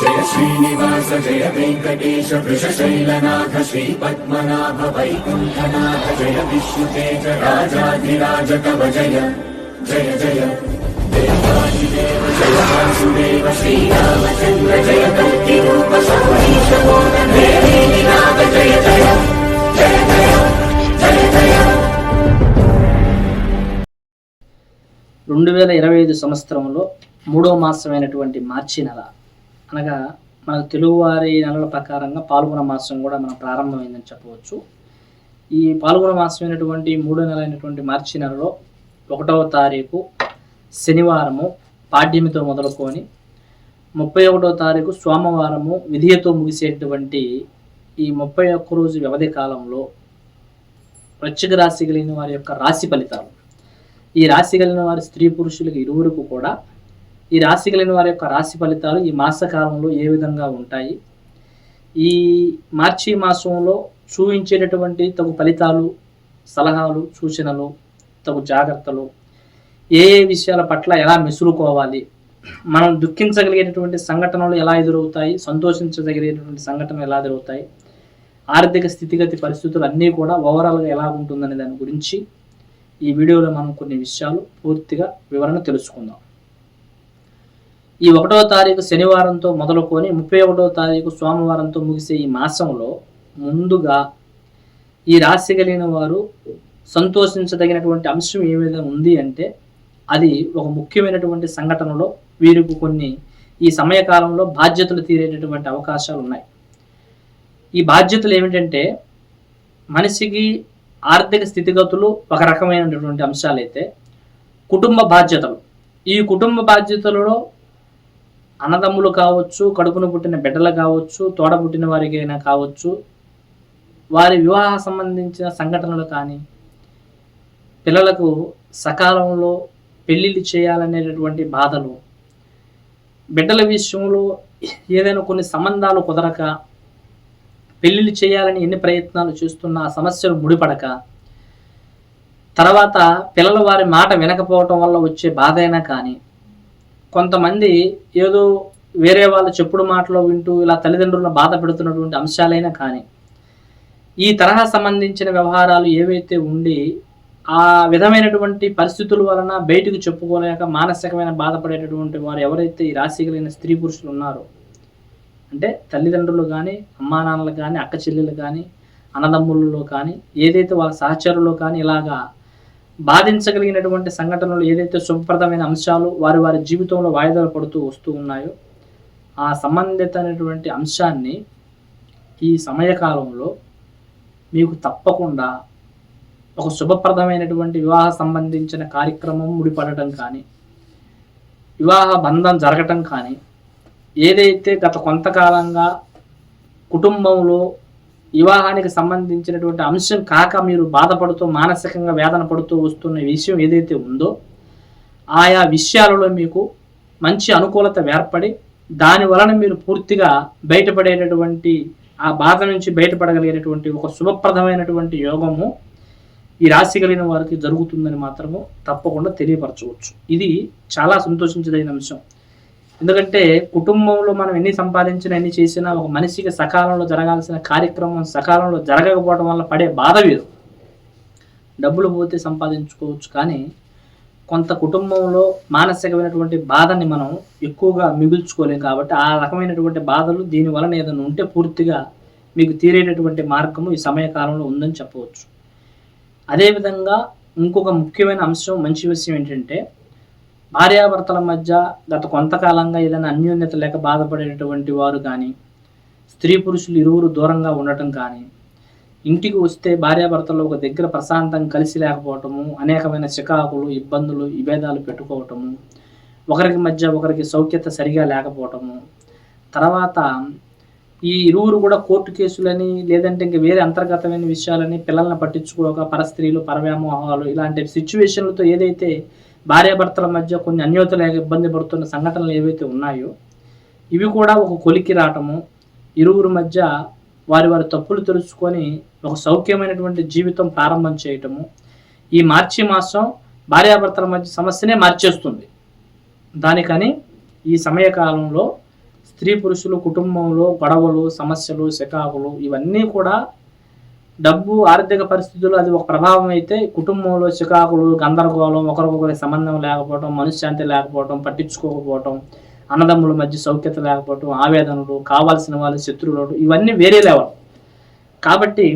జయ శ్రీనివాస జయ వెంకటేశ వృషశైలనాథ శ్రీ పద్మనాభ వైకుంఠనాథ జయ విష్ణుతేజ రాజాధిరాజ కవ జయ జయ జయ. దేవాదిదేవ జయ వాసుదేవ శ్రీరామచంద్ర జయ కల్కి రూప సౌరీశ నాథ జయ జయ జయ జయ జయ జయ. రెండు వేల ఇరవై ఐదు సంవత్సరంలో మూడో మాసమైనటువంటి మార్చి నెల. అనగా మన తెలుగువారి నెలల ప్రకారంగా పాల్గొన మాసం కూడా మనం ప్రారంభమైందని చెప్పవచ్చు. ఈ పాల్గొన మాసమైనటువంటి మూడో నెల అయినటువంటి మార్చి నెలలో ఒకటవ తారీఖు శనివారము పాడ్యమితో మొదలుకొని ముప్పై ఒకటో తారీఖు సోమవారము విధియతో ముగిసేటువంటి ఈ ముప్పై ఒక్క రోజు వ్యవధి కాలంలో వృశ్చిక రాశి కలిగిన వారి యొక్క రాశి ఫలితాలు. ఈ రాశి కలిగిన వారి స్త్రీ పురుషులకు ఇరువురికి కూడా ఈ రాశి కలిగిన వారి యొక్క రాశి ఫలితాలు ఈ మాసకాలంలో ఏ విధంగా ఉంటాయి? ఈ మార్చి మాసంలో చూపించేటటువంటి తగు ఫలితాలు సలహాలు సూచనలు తగు జాగ్రత్తలు ఏ ఏ విషయాల పట్ల ఎలా మెసులుకోవాలి మనం దుఃఖించగలిగేటటువంటి సంఘటనలు ఎలా ఎదురవుతాయి సంతోషించదగినటువంటి సంఘటనలు ఎలా ఎదురవుతాయి ఆర్థిక స్థితిగతి పరిస్థితులు అన్నీ కూడా ఓవరాల్గా ఎలా ఉంటుందనే దాని గురించి ఈ వీడియోలో మనం కొన్ని విషయాలు పూర్తిగా వివరణ తెలుసుకుందాం. ఈ ఒకటవ తారీఖు శనివారంతో మొదలుకొని ముప్పై ఒకటవ తారీఖు సోమవారంతో ముగిసే ఈ మాసంలో ముందుగా ఈ రాశి కలిగిన వారు సంతోషించదగినటువంటి అంశం ఏమైనా ఉంది అంటే అది ఒక ముఖ్యమైనటువంటి సంఘటనలో వీరికి కొన్ని ఈ సమయకాలంలో బాధ్యతలు తీరేటటువంటి అవకాశాలు ఉన్నాయి. ఈ బాధ్యతలు ఏమిటంటే మనిషికి ఆర్థిక స్థితిగతులు ఒక రకమైనటువంటి అంశాలైతే కుటుంబ బాధ్యతలు. ఈ కుటుంబ బాధ్యతలలో అన్నదమ్ములు కావచ్చు కడుపున పుట్టిన బిడ్డలు కావచ్చు తోడ పుట్టిన వారికైనా కావచ్చు వారి వివాహ సంబంధించిన సంఘటనలు కానీ పిల్లలకు సకాలంలో పెళ్ళిళ్ళు చేయాలనేటటువంటి బాధలు బిడ్డల విషయంలో ఏదైనా కొన్ని సంబంధాలు కుదరక పెళ్ళిళ్ళు చేయాలని ఎన్ని ప్రయత్నాలు చేస్తున్నా ఆ సమస్యలు ముడిపడక తర్వాత పిల్లల వారి మాట వినకపోవటం వల్ల వచ్చే బాధ అయినా కానీ కొంతమంది ఏదో వేరే వాళ్ళ చెప్పుడు మాటలో వింటూ ఇలా తల్లిదండ్రులను బాధ పెడుతున్నటువంటి అంశాలైనా కానీ ఈ తరహా సంబంధించిన వ్యవహారాలు ఏవైతే ఉండి ఆ విధమైనటువంటి పరిస్థితుల వలన బయటకు చెప్పుకోలేక మానసికమైన బాధపడేటటువంటి వారు ఎవరైతే ఈ రాశి కలిగిన స్త్రీ పురుషులు ఉన్నారో అంటే తల్లిదండ్రులు కానీ అమ్మా నాన్నలు కానీ అక్క చెల్లెలు కానీ అన్నదమ్ములలో కానీ ఏదైతే వాళ్ళ సహచరులు కానీ ఇలాగా బాధించగలిగినటువంటి సంఘటనలు ఏదైతే శుభప్రదమైన అంశాలు వారి వారి జీవితంలో వాయిదాలు పడుతూ వస్తూ ఉన్నాయో ఆ సంబంధితమైనటువంటి అంశాన్ని ఈ సమయకాలంలో మీకు తప్పకుండా ఒక శుభప్రదమైనటువంటి వివాహ సంబంధించిన కార్యక్రమం ముడిపడటం కానీ వివాహ బంధం జరగటం కానీ ఏదైతే గత కొంతకాలంగా కుటుంబంలో వివాహానికి సంబంధించినటువంటి అంశం కాక మీరు బాధపడుతూ మానసికంగా వేదన పడుతూ వస్తున్న విషయం ఏదైతే ఉందో ఆయా విషయాలలో మీకు మంచి అనుకూలత ఏర్పడి దాని వలన మీరు పూర్తిగా బయటపడేటటువంటి ఆ బాధ నుంచి బయటపడగలిగేటటువంటి ఒక శుభప్రదమైనటువంటి యోగము ఈ రాశి కలిగిన వారికి జరుగుతుందని మాత్రము తప్పకుండా తెలియపరచవచ్చు. ఇది చాలా సంతోషించదగిన అంశం. ఎందుకంటే కుటుంబంలో మనం ఎన్ని సంపాదించినా ఎన్ని చేసినా ఒక మనిషికి సకాలంలో జరగాల్సిన కార్యక్రమం సకాలంలో జరగకపోవడం వల్ల పడే బాధ వీరు. డబ్బులు పోతే సంపాదించుకోవచ్చు కానీ కొంత కుటుంబంలో మానసికమైనటువంటి బాధని మనం ఎక్కువగా మిగుల్చుకోలేం కాబట్టి ఆ రకమైనటువంటి బాధలు దీని వలన ఏదైనా ఉంటే పూర్తిగా మీకు తీరేటటువంటి మార్గము ఈ సమయకాలంలో ఉందని చెప్పవచ్చు. అదేవిధంగా ఇంకొక ముఖ్యమైన అంశం మంచి విషయం ఏంటంటే భార్యాభర్తల మధ్య గత కొంతకాలంగా ఏదైనా అన్యోన్యత లేక బాధపడేటటువంటి వారు కానీ స్త్రీ పురుషులు ఇరువురు దూరంగా ఉండటం కానీ ఇంటికి వస్తే భార్యాభర్తలు ఒక దగ్గర ప్రశాంతం కలిసి లేకపోవటము అనేకమైన చికాకులు ఇబ్బందులు విభేదాలు పెట్టుకోవటము ఒకరికి మధ్య ఒకరికి సౌఖ్యత సరిగా లేకపోవటము. తర్వాత ఈ ఇరువురు కూడా కోర్టు కేసులని లేదంటే ఇంకా వేరే అంతర్గతమైన విషయాలని పిల్లల్ని పట్టించుకోక పరస్త్రీలు పరవ్యామోహాలు ఇలాంటి సిచ్యువేషన్లతో ఏదైతే భార్యాభర్తల మధ్య కొన్ని అన్యోతలు ఇబ్బంది పడుతున్న సంఘటనలు ఏవైతే ఉన్నాయో ఇవి కూడా ఒక కొలికి రావటము ఇరువురు మధ్య వారి వారి తప్పులు తెలుసుకొని ఒక సౌఖ్యమైనటువంటి జీవితం ప్రారంభం చేయటము. ఈ మార్చి మాసం భార్యాభర్తల మధ్య సమస్యనే మార్చేస్తుంది. దానికని ఈ సమయకాలంలో స్త్రీ పురుషులు కుటుంబంలో గొడవలు సమస్యలు శకాకులు ఇవన్నీ కూడా డబ్బు ఆర్థిక పరిస్థితులు అది ఒక ప్రభావం అయితే కుటుంబంలో చికాకులు గందరగోళం ఒకరికొకరి సంబంధం లేకపోవడం మనశ్శాంతి లేకపోవడం పట్టించుకోకపోవడం అన్నదమ్ముల మధ్య సౌఖ్యత లేకపోవడం ఆవేదనలు కావాల్సిన వాళ్ళ శత్రువులు ఇవన్నీ వేరే లెవెల్. కాబట్టి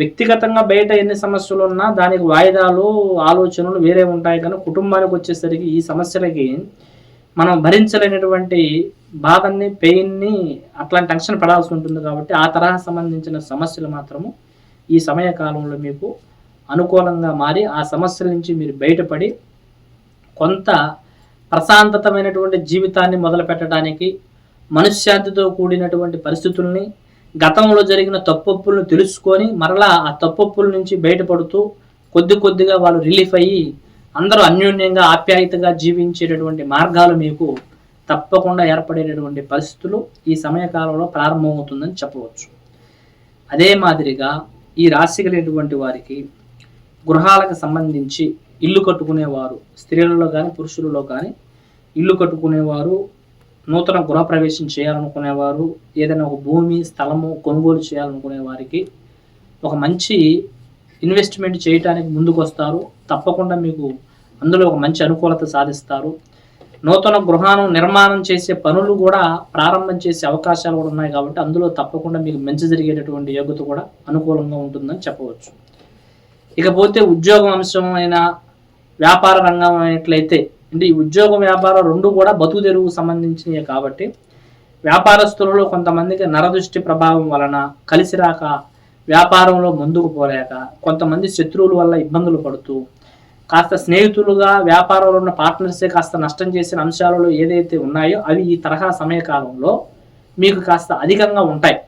వ్యక్తిగతంగా బయట ఎన్ని సమస్యలు ఉన్నా దానికి వాయిదాలు ఆలోచనలు వేరే ఉంటాయి. కానీ కుటుంబానికి వచ్చేసరికి ఈ సమస్యలకి మనం భరించలేనటువంటి బాధని పెయిన్ని అట్లాంటి టెన్షన్ పడాల్సి ఉంటుంది కాబట్టి ఆ తరహా సంబంధించిన సమస్యలు మాత్రము ఈ సమయ కాలంలో మీకు అనుకూలంగా మారి ఆ సమస్యల నుంచి మీరు బయటపడి కొంత ప్రశాంతతమైనటువంటి జీవితాన్ని మొదలు పెట్టడానికి మనశ్శాంతితో కూడినటువంటి పరిస్థితుల్ని గతంలో జరిగిన తప్పొప్పులను తెలుసుకొని మరలా ఆ తప్పొప్పుల నుంచి బయటపడుతూ కొద్ది కొద్దిగా వాళ్ళు రిలీఫ్ అయ్యి అందరూ అన్యోన్యంగా ఆప్యాయతగా జీవించేటటువంటి మార్గాలు మీకు తప్పకుండా ఏర్పడేటటువంటి పరిస్థితులు ఈ సమయకాలంలో ప్రారంభమవుతుందని చెప్పవచ్చు. అదే మాదిరిగా ఈ రాశి కలిగినటువంటి వారికి గృహాలకు సంబంధించి ఇల్లు కట్టుకునేవారు స్త్రీలలో కానీ పురుషులలో కానీ ఇల్లు కట్టుకునేవారు నూతన గృహప్రవేశం చేయాలనుకునేవారు ఏదైనా ఒక భూమి స్థలము కొనుగోలు చేయాలనుకునే వారికి ఒక మంచి ఇన్వెస్ట్మెంట్ చేయటానికి ముందుకు వస్తారు తప్పకుండా మీకు అందులో ఒక మంచి అనుకూలత సాధిస్తారు. నూతన గృహాను నిర్మాణం చేసే పనులు కూడా ప్రారంభం చేసే అవకాశాలు కూడా ఉన్నాయి కాబట్టి అందులో తప్పకుండా మీకు మంచి జరిగేటటువంటి యోగ్యత కూడా అనుకూలంగా ఉంటుందని చెప్పవచ్చు. ఇకపోతే ఉద్యోగం అంశమైన వ్యాపార రంగం అయినట్లయితే అంటే ఈ ఉద్యోగం వ్యాపారం రెండు కూడా బతుకు తెరువుకు సంబంధించినవి కాబట్టి వ్యాపారస్తులలో కొంతమందికి నరదృష్టి ప్రభావం వలన కలిసి రాక వ్యాపారంలో ముందుకు పోలేక కొంతమంది శత్రువుల వల్ల ఇబ్బందులు పడుతూ కాస్త స్నేహితులుగా వ్యాపారంలో ఉన్న పార్ట్నర్సే కాస్త నష్టం చేసిన అంశాలలో ఏదైతే ఉన్నాయో అవి ఈ తరహా సమయకాలంలో మీకు కాస్త అధికంగా ఉంటాయి.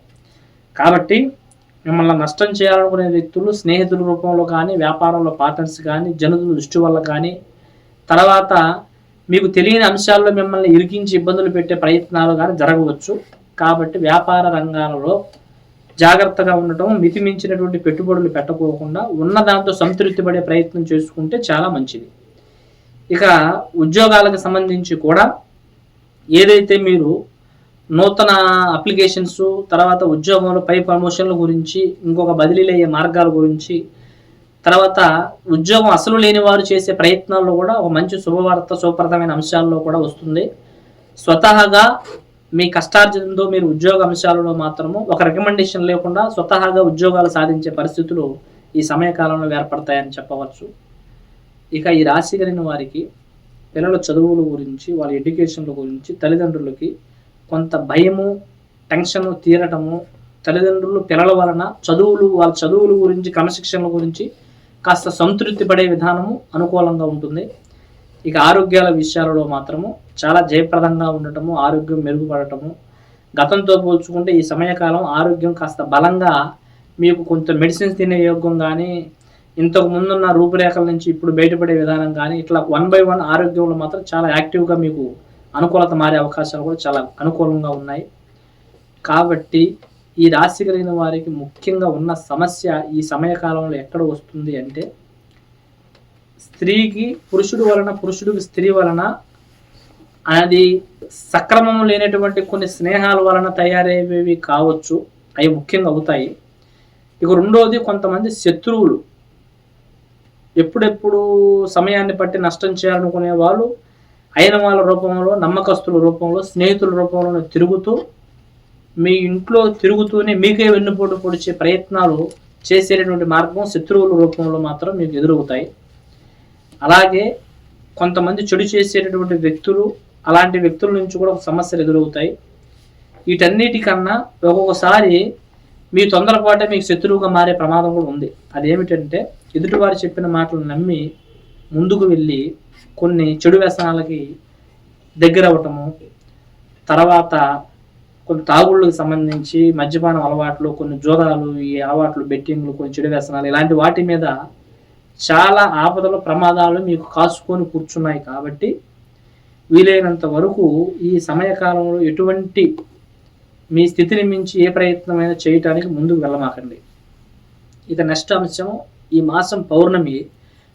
కాబట్టి మిమ్మల్ని నష్టం చేయాలనుకునే వ్యక్తులు స్నేహితుల రూపంలో కానీ వ్యాపారంలో పార్ట్నర్స్ కానీ జనుల దృష్టి వల్ల కానీ తర్వాత మీకు తెలియని అంశాల్లో మిమ్మల్ని ఇరికించి ఇబ్బందులు పెట్టే ప్రయత్నాలు కానీ జరగవచ్చు. కాబట్టి వ్యాపార రంగాలలో జాగ్రత్తగా ఉండటం మితిమించినటువంటి పెట్టుబడులు పెట్టకోకుండా ఉన్న దాంతో సంతృప్తి పడే ప్రయత్నం చేసుకుంటే చాలా మంచిది. ఇక ఉద్యోగాలకు సంబంధించి కూడా ఏదైతే మీరు నూతన అప్లికేషన్స్ తర్వాత ఉద్యోగంలో పై ప్రమోషన్ల గురించి ఇంకొక బదిలీలు అయ్యే మార్గాల గురించి తర్వాత ఉద్యోగం అసలు లేని వారు చేసే ప్రయత్నాల్లో కూడా ఒక మంచి శుభవార్త శుభప్రదమైన అంశాల్లో కూడా వస్తుంది. స్వతహాగా మీ కష్టార్జనంతో మీరు ఉద్యోగ అంశాలలో మాత్రము ఒక రికమెండేషన్ లేకుండా స్వతహాగా ఉద్యోగాలు సాధించే పరిస్థితులు ఈ సమయకాలంలో ఏర్పడతాయని చెప్పవచ్చు. ఇక ఈ రాశి కలిగిన వారికి పిల్లల చదువుల గురించి వాళ్ళ ఎడ్యుకేషన్ల గురించి తల్లిదండ్రులకి కొంత భయము టెన్షన్ తీరటము తల్లిదండ్రులు పిల్లల వలన చదువులు వాళ్ళ చదువుల గురించి క్రమశిక్షణల గురించి కాస్త సంతృప్తి పడే విధానము అనుకూలంగా ఉంటుంది. ఇక ఆరోగ్యాల విషయాలలో మాత్రము చాలా జయప్రదంగా ఉండటము ఆరోగ్యం మెరుగుపడటము. గతంతో పోల్చుకుంటే ఈ సమయకాలం ఆరోగ్యం కాస్త బలంగా మీకు కొంత మెడిసిన్స్ తినే యోగం కానీ ఇంతకు ముందున్న రూపురేఖల నుంచి ఇప్పుడు బయటపడే విధానం కానీ ఇట్లా వన్ బై వన్ ఆరోగ్యంలో మాత్రం చాలా యాక్టివ్గా మీకు అనుకూలత మారే అవకాశాలు కూడా చాలా అనుకూలంగా ఉన్నాయి. కాబట్టి ఈ రాశి కలిగిన వారికి ముఖ్యంగా ఉన్న సమస్య ఈ సమయకాలంలో ఎక్కడ వస్తుంది అంటే స్త్రీకి పురుషుడు వలన పురుషుడికి స్త్రీ వలన అది సక్రమం లేనటువంటి కొన్ని స్నేహాల వలన తయారయ్యేవి కావచ్చు. అవి ముఖ్యంగా అవుతాయి. ఇక రెండవది కొంతమంది శత్రువులు. ఎప్పుడెప్పుడు సమయాన్ని బట్టి నష్టం చేయాలనుకునే వాళ్ళు అయిన వాళ్ళ రూపంలో నమ్మకస్తుల రూపంలో స్నేహితుల రూపంలో తిరుగుతూ మీ ఇంట్లో తిరుగుతూనే మీకే వెన్నుపోటు పొడిచే ప్రయత్నాలు చేసేటటువంటి మార్గం శత్రువుల రూపంలో మాత్రం మీకు ఎదురవుతాయి. అలాగే కొంతమంది చెడు చేసేటటువంటి వ్యక్తులు అలాంటి వ్యక్తుల నుంచి కూడా ఒక సమస్యలు ఎదురవుతాయి. వీటన్నిటికన్నా ఒక్కొక్కసారి మీ తొందరపాటే మీకు శత్రువుగా మారే ప్రమాదం కూడా ఉంది. అదేమిటంటే ఎదుటివారు చెప్పిన మాటలు నమ్మి ముందుకు వెళ్ళి కొన్ని చెడు వ్యసనాలకి దగ్గర అవ్వటము తర్వాత కొన్ని తాగుళ్ళకి సంబంధించి మద్యపానం అలవాట్లు కొన్ని జోదాలు ఈ అలవాట్లు బెట్టింగ్లు కొన్ని చెడు వ్యసనాలు ఇలాంటి వాటి మీద చాలా ఆపదలు ప్రమాదాలు మీకు కాసుకొని కూర్చున్నాయి కాబట్టి వీలైనంత వరకు ఈ సమయకాలంలో ఎటువంటి మీ స్థితిని మించి ఏ ప్రయత్నమైనా చేయటానికి ముందుకు వెళ్ళమాకండి. ఇక నెక్స్ట్ అంశం ఈ మాసం పౌర్ణమి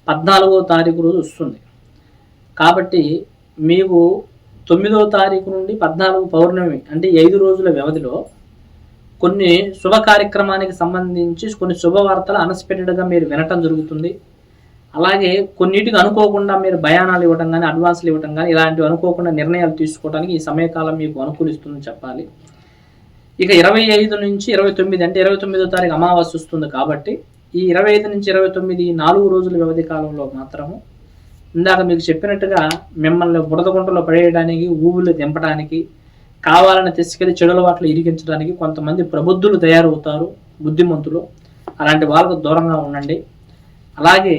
పద్నాలుగో తారీఖు రోజు వస్తుంది. కాబట్టి మీకు తొమ్మిదవ తారీఖు నుండి పద్నాలుగు పౌర్ణమి అంటే ఐదు రోజుల వ్యవధిలో కొన్ని శుభ కార్యక్రమానికి సంబంధించి కొన్ని శుభవార్తలు అన్ఎక్స్పెక్టెడ్గా మీరు వినటం జరుగుతుంది. అలాగే కొన్నిటికి అనుకోకుండా మీరు భయానాలు ఇవ్వటం కానీ అడ్వాన్స్లు ఇవ్వటం కానీ ఇలాంటివి అనుకోకుండా నిర్ణయాలు తీసుకోవడానికి ఈ సమయకాలం మీకు అనుకూలిస్తుందని చెప్పాలి. ఇక ఇరవై ఐదు నుంచి ఇరవై తొమ్మిది అంటే ఇరవై తొమ్మిదో తారీఖు అమావాస్య వస్తుంది కాబట్టి ఈ ఇరవై ఐదు నుంచి ఇరవై తొమ్మిది నాలుగు రోజుల వ్యవధి కాలంలో మాత్రము ఇందాక మీకు చెప్పినట్టుగా మిమ్మల్ని బుడదగుంటలో పడేయడానికి ఊబులు దింపడానికి కావాలని తీసుకెళ్ళి చెడుల వాటిలో ఇరిగించడానికి కొంతమంది ప్రబుద్ధులు తయారవుతారు బుద్ధిమంతులు. అలాంటి వాళ్ళకు దూరంగా ఉండండి. అలాగే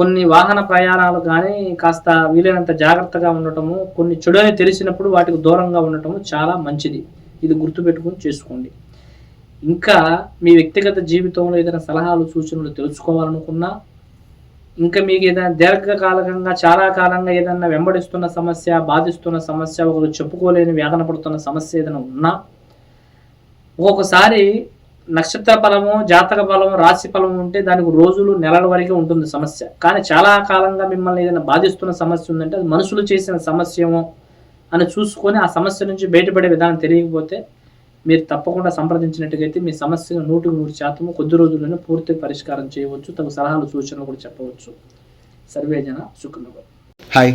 కొన్ని వాహన ప్రయాణాలు కానీ కాస్త వీలైనంత జాగ్రత్తగా ఉండటము కొన్ని చెడు అని తెలిసినప్పుడు వాటికి దూరంగా ఉండటము చాలా మంచిది. ఇది గుర్తుపెట్టుకుని చేసుకోండి. ఇంకా మీ వ్యక్తిగత జీవితంలో ఏదైనా సలహాలు సూచనలు తెలుసుకోవాలనుకున్నా ఇంకా మీకు ఏదైనా దీర్ఘకాలికంగా చాలా కాలంగా ఏదైనా వెంబడిస్తున్న సమస్య బాధిస్తున్న సమస్య ఒకరు చెప్పుకోలేని వేదన పడుతున్న సమస్య ఏదైనా ఉన్నా ఒక్కొక్కసారి నక్షత్ర ఫలము జాతక ఫలము రాశి ఫలము ఉంటే దానికి రోజులు నెలల వరకే ఉంటుంది సమస్య. కానీ చాలా కాలంగా మిమ్మల్ని ఏదైనా బాధిస్తున్న సమస్య ఉందంటే అది మనుషులు చేసిన సమస్యమో అని చూసుకొని ఆ సమస్య నుంచి బయటపడే విధానం తెలియకపోతే మీరు తప్పకుండా సంప్రదించినట్టుగైతే మీ సమస్యను నూటికి నూరు శాతము కొద్ది రోజుల్లోనే పూర్తి పరిష్కారం చేయవచ్చు. తగు సలహాలు సూచనలు కూడా చెప్పవచ్చు. సర్వేజన సుఖనుభవం హాయ్